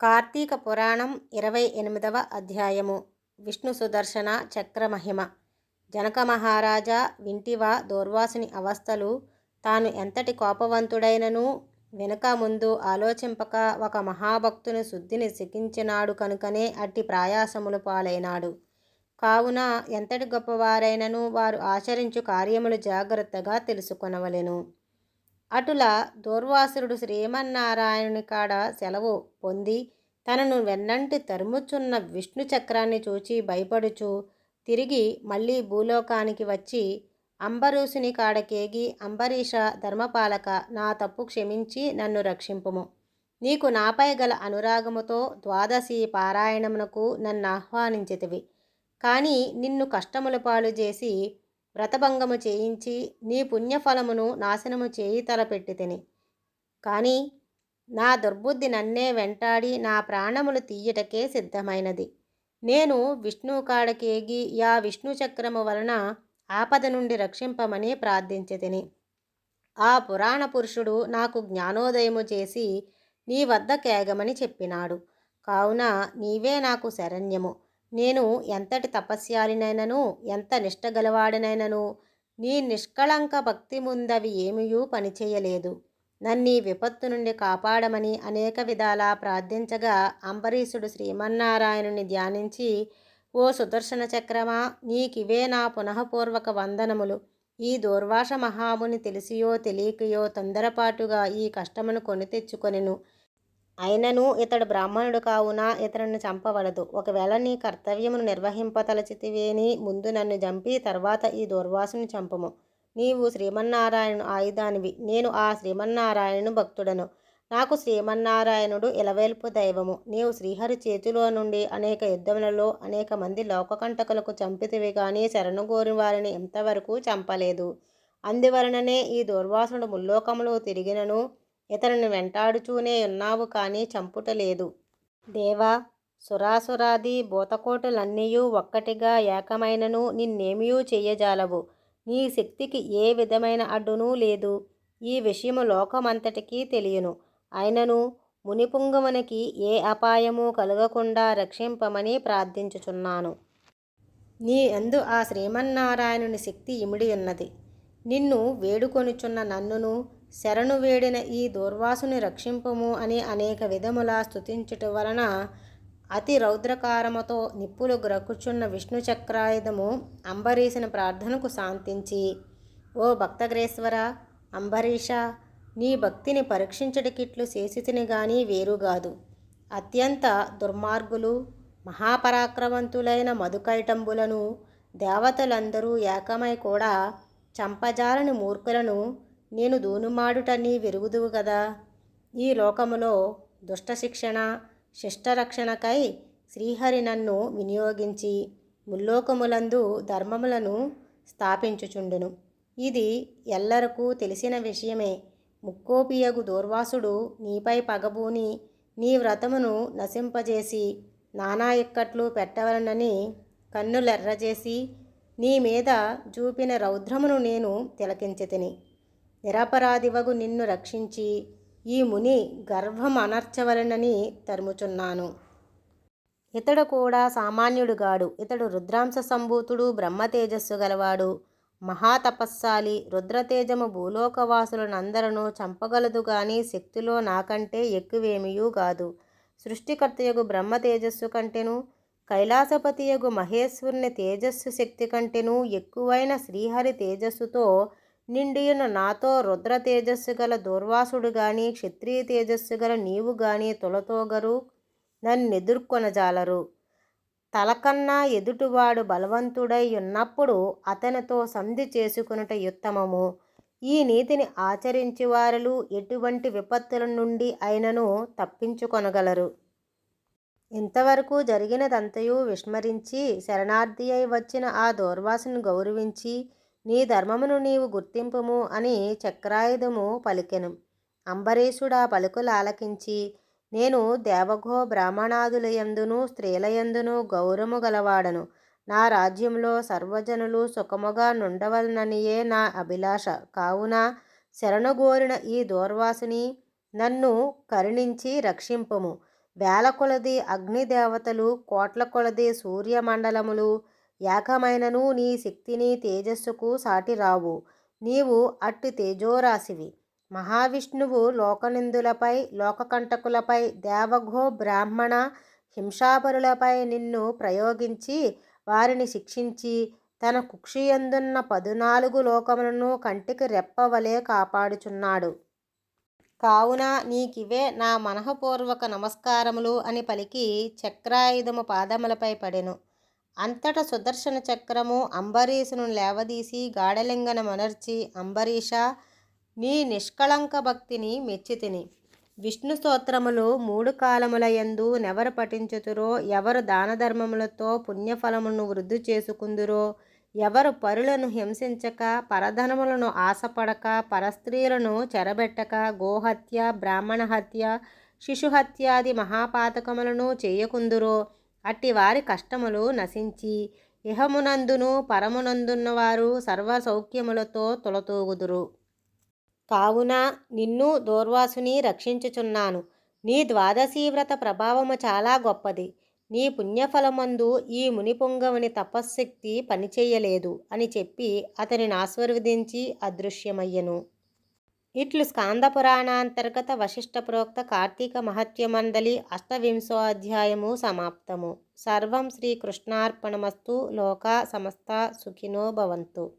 కార్తీక పురాణం ఇరవై ఎనిమిదవ అధ్యాయము. విష్ణు సుదర్శన చక్రమహిమ జనక మహారాజా వింటివా దూర్వాసుని అవస్థలు తాను ఎంతటి కోపవంతుడైనను వెనుక ముందు ఆలోచింపక ఒక మహాభక్తుని శుద్ధిని సిగించినాడు కనుకనే అట్టి ప్రయాసములు పాలైనాడు. కావున ఎంతటి గొప్పవారైనను వారు ఆచరించు కార్యములు జాగ్రత్తగా తెలుసుకొనవలెను. అటుల దూర్వాసురుడు శ్రీమన్నారాయణుని కాడ సెలవు పొంది తనను వెన్నంటి తరుముచున్న విష్ణు చక్రాన్ని చూచి భయపడుచు తిరిగి మళ్ళీ భూలోకానికి వచ్చి అంబరీషుని కాడకేగి అంబరీష ధర్మపాలక నా తప్పు క్షమించి నన్ను రక్షింపుము. నీకు నాపై గల అనురాగముతో ద్వాదశి పారాయణమునకు నన్ను ఆహ్వానించితివి. కానీ నిన్ను కష్టముల పాలు చేసి వ్రతభంగము చేయించి నీ పుణ్యఫలమును నాశనము చేయి తలపెట్టి తిని. కానీ నా దుర్బుద్ధి నన్నే వెంటాడి నా ప్రాణములు తీయటకే సిద్ధమైనది. నేను విష్ణు కాడకేగి యా విష్ణు చక్రము వలన ఆపద నుండి రక్షింపమని ప్రార్థించితిని ఆ పురాణ పురుషుడు నాకు జ్ఞానోదయము చేసి నీ వద్ద కేగమని చెప్పినాడు. కావున నీవే నాకు శరణ్యము. నేను ఎంతటి తపస్యాలినైనను ఎంత నిష్టగలవాడినైనను నీ నిష్కళంక భక్తి ముందవి ఏమియూ పనిచేయలేదు. నన్ను విపత్తు నుండి కాపాడమని అనేక విధాలా ప్రార్థించగా అంబరీషుడు శ్రీమన్నారాయణుని ధ్యానించి ఓ సుదర్శన చక్రమా నీకివే నా పునఃపూర్వక వందనములు. ఈ దూర్వాష మహాముని తెలిసియో తెలియకయో తొందరపాటుగా ఈ కష్టమును కొని తెచ్చుకొనెను. అయినను ఇతడు బ్రాహ్మణుడు కావున ఇతరుని చంపవలదు. ఒకవేళ నీ కర్తవ్యమును నిర్వహింపతలచితివేని ముందు నన్ను చంపి తర్వాత ఈ దుర్వాసుని చంపము. నీవు శ్రీమన్నారాయణ ఆయుధానివి. నేను ఆ శ్రీమన్నారాయణు భక్తుడను. నాకు శ్రీమన్నారాయణుడు ఇలవేల్పు దైవము. నీవు శ్రీహరి చేతిలో నుండి అనేక యుద్ధములలో అనేక మంది లోకకంటకులకు చంపితివి కానీ శరణుగోరి వారిని ఇంతవరకు చంపలేదు. అందువలననే ఈ దుర్వాసుడు ముల్లోకములు తిరిగినను ఇతరుని వెంటాడుచూనే ఉన్నావు కానీ చంపుటలేదు దేవా సురాసురాది భూతకోటులన్నీయూ ఒక్కటిగా ఏకమైనను నిన్నేమియూ చెయ్యజాలవు. నీ శక్తికి ఏ విధమైన అడ్డునూ లేదు. ఈ విషయము లోకమంతటికీ తెలియను. అయినను మునిపుంగమునికి ఏ అపాయము కలగకుండా రక్షింపమని ప్రార్థించుచున్నాను. నీ అందు ఆ శ్రీమన్నారాయణుని శక్తి ఇమిడి ఉన్నది. నిన్ను వేడుకొనుచున్న నన్నును శరణు వేడిన ఈ దుర్వాసుని రక్షింపము అని అనేక విధముల స్థుతించుట వలన అతి రౌద్రకారముతో నిప్పులు గ్రక్కుచున్న విష్ణు చక్రాయుధము అంబరీషుని ప్రార్థనకు శాంతించి ఓ భక్తగ్రేశ్వర అంబరీష నీ భక్తిని పరీక్షించడికిట్లు శేషితిని గాని వేరుగాదు అత్యంత దుర్మార్గులు మహాపరాక్రమంతులైన మధుకైటంబులను దేవతలందరూ ఏకమై కూడా చంపజాలని మూర్ఖులను నేను దూనుమాడుట నీ వెరుగుదువు కదా ఈ లోకములో దుష్ట శిక్షణ శిష్టరక్షణకై శ్రీహరి నన్ను వినియోగించి ముల్లోకములందు ధర్మములను స్థాపించుచుండును. ఇది ఎల్లరకు తెలిసిన విషయమే. ముక్కోపియగు దూర్వాసుడు నీపై పగబూని నీ వ్రతమును నశింపజేసి నానా ఇక్కట్లు పెట్టవలనని కన్నులెర్రజేసి నీ మీద చూపిన రౌద్రమును నేను తిలకించితిని. నిరపరాధివగు నిన్ను రక్షించి ఈ ముని గర్వం అనర్చవలనని తరుముచున్నాను. ఇతడు కూడా సామాన్యుడుగాడు. ఇతడు రుద్రాంశ సంభూతుడు బ్రహ్మ తేజస్సు గలవాడు. మహాతపస్సాలి. రుద్రతేజము భూలోకవాసులనందరను చంపగలదు గాని శక్తిలో నాకంటే ఎక్కువేమియూ కాదు. సృష్టికర్తయగు బ్రహ్మ తేజస్సు కైలాసపతియగు మహేశ్వరుని తేజస్సు శక్తి కంటేనూ ఎక్కువైన శ్రీహరి తేజస్సుతో నిండియున్న నాతో రుద్ర తేజస్సు గల దూర్వాసుడు గాని క్షత్రియ తేజస్సు గల నీవు గాని తొలతోగరు నన్నెదుర్కొనజాలరు తలకన్నా ఎదుటివాడు బలవంతుడై ఉన్నప్పుడు అతనితో సంధి చేసుకునుట ఉత్తమము. ఈ నీతిని ఆచరించేవారలు ఎటువంటి విపత్తుల నుండి అయినను తప్పించుకొనగలరు. ఇంతవరకు జరిగినదంతయు విస్మరించి శరణార్థి అయి వచ్చిన ఆ దూర్వాసును గౌరవించి నీ ధర్మమును నీవు గుర్తింపుము అని చక్రాయుధము పలికెను. అంబరీషుడా పలుకులు ఆలకించి నేను దేవగో బ్రాహ్మణాదులయందును స్త్రీలయందును గౌరవము గలవాడను. నా రాజ్యంలో సర్వజనులు సుఖముగా నుండవలననియే నా అభిలాష. కావున శరణుగోరిన ఈ దూర్వాసుని నన్ను కరుణించి రక్షింపము. వేల కొలది అగ్నిదేవతలు కోట్ల కొలది సూర్యమండలములు ఏకమైనను నీ శక్తిని తేజస్సుకు సాటిరావు నీవు అట్టి తేజోరాశివి. మహావిష్ణువు లోకనిందులపై లోకకంటకులపై దేవఘో బ్రాహ్మణ హింసాపరులపై నిన్ను ప్రయోగించి వారిని శిక్షించి తన కుక్షియందున్న పదునాలుగు లోకములను కంటికి రెప్పవలే కాపాడుచున్నాడు. కావున నీకివే నా మనఃపూర్వక నమస్కారములు అని పలికి చక్రాయుధము పాదములపై పడెను. అంతట సుదర్శన చక్రము అంబరీషును లేవదీసి గాఢలింగన మనర్చి అంబరీష నీ నిష్కళంక భక్తిని మెచ్చితిని. విష్ణు స్తోత్రములు మూడు కాలముల యందు నెవరు పఠించుతురో ఎవరు దానధర్మములతో పుణ్యఫలమును వృద్ధి చేసుకుందురో ఎవరు పరులను హింసించక పరధనములను ఆశపడక పరస్త్రీలను చెరబెట్టక గోహత్య బ్రాహ్మణ హత్య శిశుహత్యాది మహాపాతకములను చేయకుందురో అట్టి వారి కష్టములు నశించి ఇహమునందును పరమునందున్నవారు సర్వ సౌఖ్యములతో తొలతూగుదురు. కావున నిన్ను దూర్వాసుని రక్షించుచున్నాను. నీ ద్వాదశీ వ్రత ప్రభావము చాలా గొప్పది. నీ పుణ్యఫలమందు ఈ మునిపుంగవుని తపశ్శక్తి పనిచేయలేదు అని చెప్పి అతనిని ఆశీర్వదించి అదృశ్యమయ్యను. ఇట్లు స్కాంద పురాణాంతర్గత వశిష్ఠ ప్రోక్త కార్తీక మహత్యమండలి అష్టవింశోధ్యాయము సమాప్తము. సర్వం శ్రీకృష్ణార్పణమస్తు లోకా సమస్త సుఖినో భవంతు.